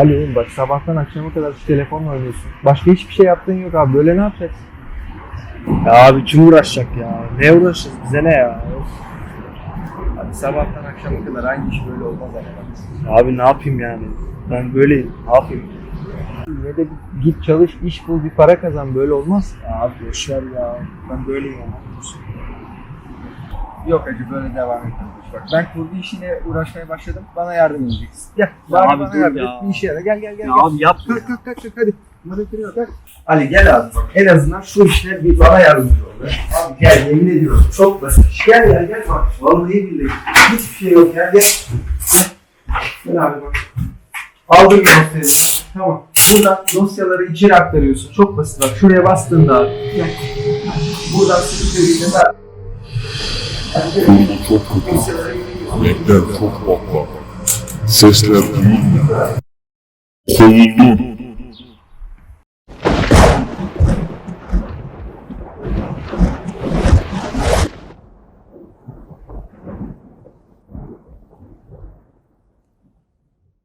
Ali bak sabahtan akşama kadar şu telefonla oynuyorsun. Başka hiçbir şey yaptığın yok abi. Böyle ne yapacaksın? Ya abi kim uğraşacak ya? Ne uğraşacağız bize ne ya? Abi sabahtan akşama kadar aynı iş böyle olmaz ama. Abi ne yapayım yani? Ben böyleyim. Ne yapayım? Yine de git çalış, iş bul, bir para kazan. Böyle olmaz. Ya abi boşver ya. Ben böyleyim ya. Yok acı böyle devam etmeyecek. Bak ben kurdu işine uğraşmaya başladım. Bana yardım edeceksin. Gel. Ya abi bana dur yardım ya. et. Bir işe yara. Gel gel gel. Ya gel. abi yapma. Kalk kalk kalk kalk hadi. Yok kalk. Ali gel abi bak en azından şu işler bir bana yardımcı ol. be. Abi gel yemin ediyorum çok basit. Gel gel gel bak. Vallahi billahi. Hiçbir şey yok gel gel. Gel, abi bak. Aldım dosyayı. Tamam. Buradan dosyaları içeri aktarıyorsun. Çok basit bak. Şuraya bastığında. Gel. Buradan sürüklediğinde ver. Kurgu çok kötü. Renkler çok patlar. Sesler duyulmuyor. Kovuldun.